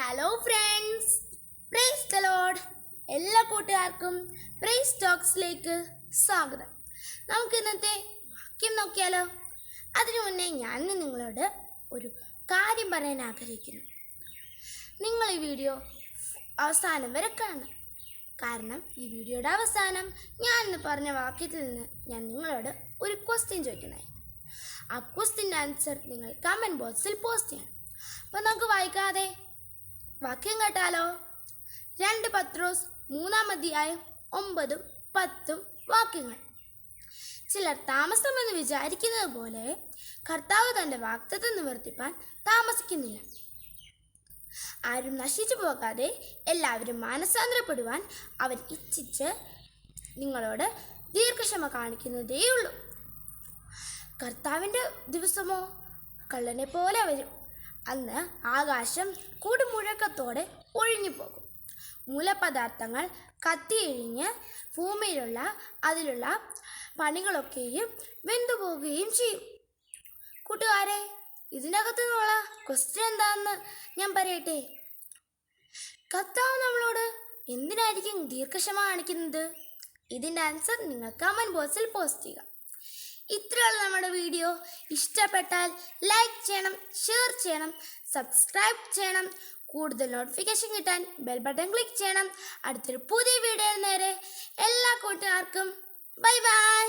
Hello friends praise the Lord എല്ലാ കൂട്ടുകാർക്കും price ടോക്സിലേക്ക് സ്വാഗതം. നമുക്ക് ഇന്നത്തെ വാക്യം നോക്കിയാലോ? അതിനു മുന്നേ ഞാൻ നിങ്ങളോട് ഒരു കാര്യം പറയാൻ ആഗ്രഹിക്കുന്നു. നിങ്ങൾ ഈ വീഡിയോ അവസാനം വരെ കാണണം. കാരണം ഈ വീഡിയോയുടെ അവസാനം ഞാൻ ഇന്ന് പറഞ്ഞ വാക്യത്തിൽ നിന്ന് ഞാൻ നിങ്ങളോട് ഒരു ക്വസ്റ്റ്യൻ ചോദിക്കുന്നതായി. ആ ക്വസ്റ്റ്യന്റെ ആൻസർ നിങ്ങൾ കമന്റ് ബോക്സിൽ പോസ്റ്റ് ചെയ്യണം. അപ്പോൾ നമുക്ക് വായിക്കാതെ വാക്യം കേട്ടാലോ? രണ്ട് പത്രോസ് മൂന്നാം അധ്യായം ഒമ്പതും പത്തും വാക്യങ്ങൾ. ചിലർ താമസമെന്ന് വിചാരിക്കുന്നത് പോലെ കർത്താവ് തന്റെ വാക്തത്വം നിവർത്തിപ്പാൻ താമസിക്കുന്നില്ല. ആരും നശിച്ചു പോകാതെ എല്ലാവരും മാനസാന്തരപ്പെടുവാൻ അവൻ ഇച്ഛിച്ച് നിങ്ങളോട് ദീർഘക്ഷമ കാണിക്കുന്നതേയുള്ളൂ. കർത്താവിന്റെ ദിവസമോ കള്ളനെ പോലെ വരും. അന്ന് ആകാശം കൂടുമുഴക്കത്തോടെ ഒഴിഞ്ഞു പോകും മൂലപദാർത്ഥങ്ങൾ കത്തിയിഴിഞ്ഞ് ഭൂമിയിലുള്ള അതിലുള്ള പണികളൊക്കെയും വെന്തുപോകുകയും ചെയ്യും. കൂട്ടുകാരെ ഇതിനകത്ത് നിന്നുള്ള ക്വസ്റ്റ്യൻ എന്താണെന്ന് ഞാൻ പറയട്ടെ? കർത്താവ് നമ്മളോട് എന്തിനായിരിക്കും ദീർഘക്ഷമ കാണിക്കുന്നത്? ഇതിന്റെ ആൻസർ നിങ്ങൾ കമന്റ് ബോക്സിൽ പോസ്റ്റ് ചെയ്യുക. ഇത്രയുള്ള നമ്മുടെ വീഡിയോ. ഇഷ്ടപ്പെട്ടാൽ ലൈക്ക് ചെയ്യണം ഷെയർ ചെയ്യണം സബ്സ്ക്രൈബ് ചെയ്യണം. കൂടുതൽ നോട്ടിഫിക്കേഷൻ കിട്ടാൻ ബെൽ ബട്ടൺ ക്ലിക്ക് ചെയ്യണം. അടുത്തൊരു പുതിയ വീഡിയോ നേരെ എല്ലാ കൂട്ടുകാർക്കും ബൈ ബൈ